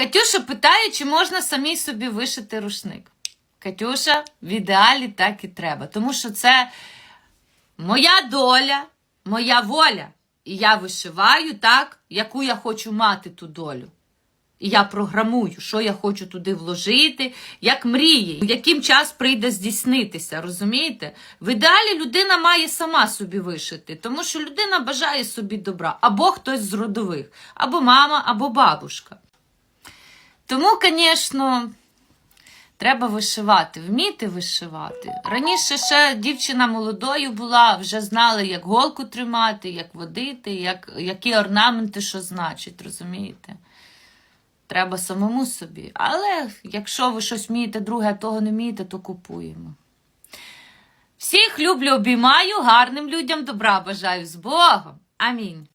Катюша питає, чи можна самій собі вишити рушник. Катюша, в ідеалі так і треба. Тому що це моя доля, моя воля. І я вишиваю так, яку я хочу мати ту долю. І я програмую, що я хочу туди вложити, як мрії, яким час прийде здійснитися, розумієте? В ідеалі людина має сама собі вишити, тому що людина бажає собі добра, або хтось з родових, або мама, або бабушка. Тому, звісно, треба вишивати, вміти вишивати. Раніше ще дівчина молодою була, вже знала, як голку тримати, як водити, як, які орнаменти, що значить, розумієте? Треба самому собі. Але якщо ви щось вмієте, друге, а того не вмієте, то купуємо. Всіх люблю, обіймаю, гарним людям добра бажаю з Богом. Амінь.